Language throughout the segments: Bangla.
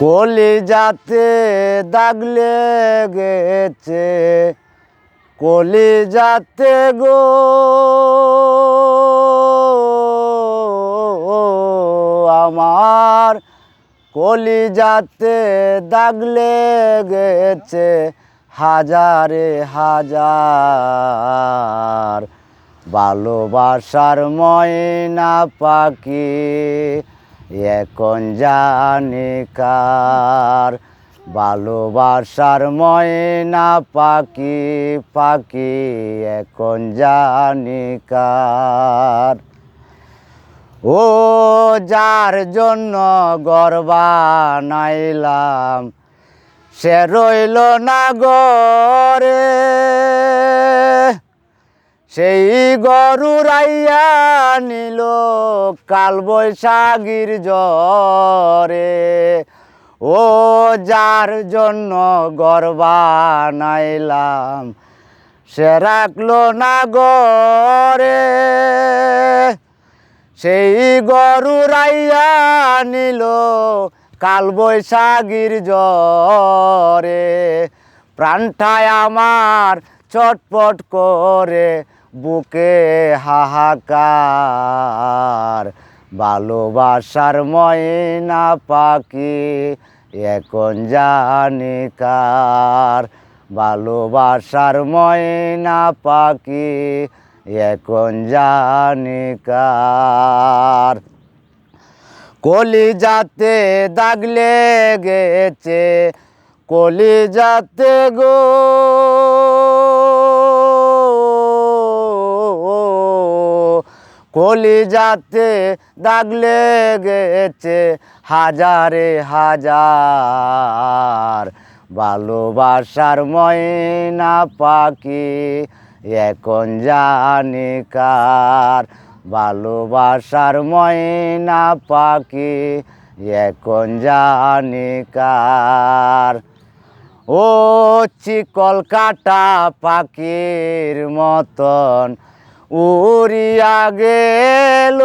কলি যাতে দাগ লেগেছে কলি যাতে গো। আমার কলি যাতে দাগ লেগেছে হাজারে হাজার। ভালোবাসার ময়না পাখি এখন জানি কার? ভালোবাসার ময়না পাখি পাখি এখন জানি কার? ও যার জন্য গর্বা নাইলাম সে রইল না গরে সেই গরু রাইয়া নিল কাল বৈশাখীর জ্বরে। ও যার জন্য গর্বা নাইলাম সে রাখল না গরে সেই গরু রাইয়া নিল কাল বৈশাখীর জ্বরে। প্রাণটায় আমার চটপট করে বুকে হাহাকার, ভালোবাসার ময়না পাখি, এখন জানি কার। ভালোবাসার ময়না পাখি, এখন জানি কার। কলি যাতে দাগ কলি যাতে গো কলি যাতে দাগ লেগেছে হাজারে হাজার। ভালোবাসার ময়না পাখি এখন জানি কার। ভালোবাসার ময়না পাখি এখন জানি কার। ও চিকল কাটা পাখির মতন উড়িয়া গেল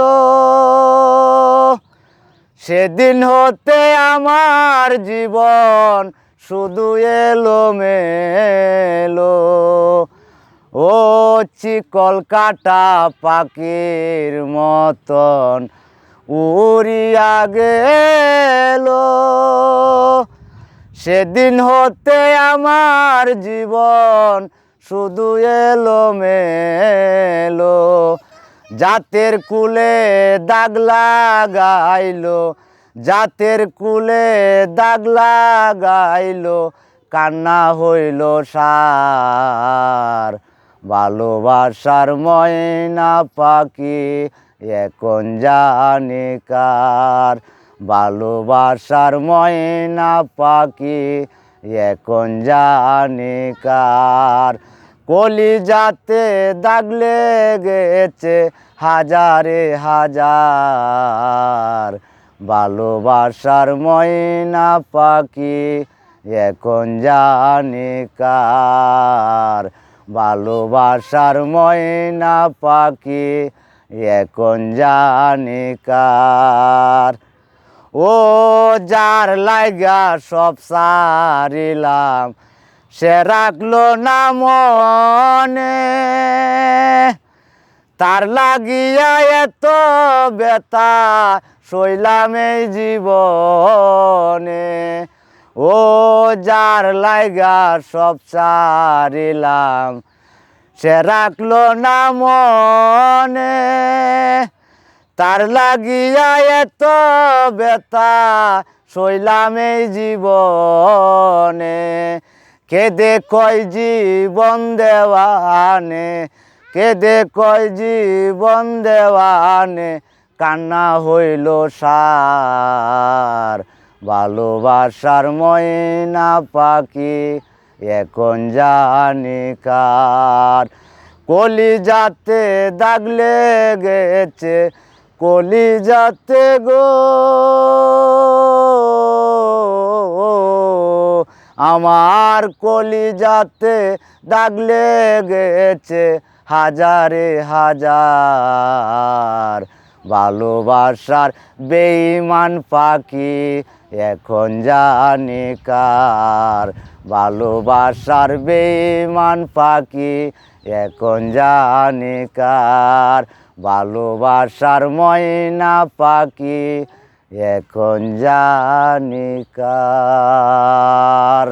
সেদিন হতে আমার জীবন শুধু এলো মেলো ও চিকল কাটা পাখির মতন উড়িয়া গেল সেদিন হতে আমার জীবন শুধু এলো মেলো জাতের কুলে দাগ লাগাইলো, জাতের কুলে দাগ লাগাইলো, কান্না হইল সার, ভালোবাসার ময়না পাখি এখন জানি কার, ভালোবাসার ময়না পাখি এখন জানি কার। কলি যাতে দাগ লেগেছে হাজারে হাজার। ভালোবাসার ময়না পাখি এখন জানি কার। ভালোবাসার ময়না পাখি এখন জানি কার। ও যার লাগা সব সারিলাম সে রাখল না মনে। তার লাগিয়া এত বেতা শৈলাম এই জীবনে। ও যার লাইগা সব সারিলাম, সে রাখল না মনে। তার লাগিয়া এত বেতা শৈলাম এই জীবনে। কেদে কয় জীবন দেওয়ানে, কেদে কয় জীবন দেওয়ানে, কান্না হইল সার। ভালোবাসার ময়না পাখি এখন জানি কার। কলি যাতে দাগ লেগেছে কলি যাতে গো। আমার কলি যাতে দাগ লেগেছে হাজারে হাজার। ভালোবাসার বেইমান পাখি এখন জানি কার। ভালোবাসার বেমান পাখি এখন জানি কার। ভালোবাসার ময়না পাখি এখন জানি কার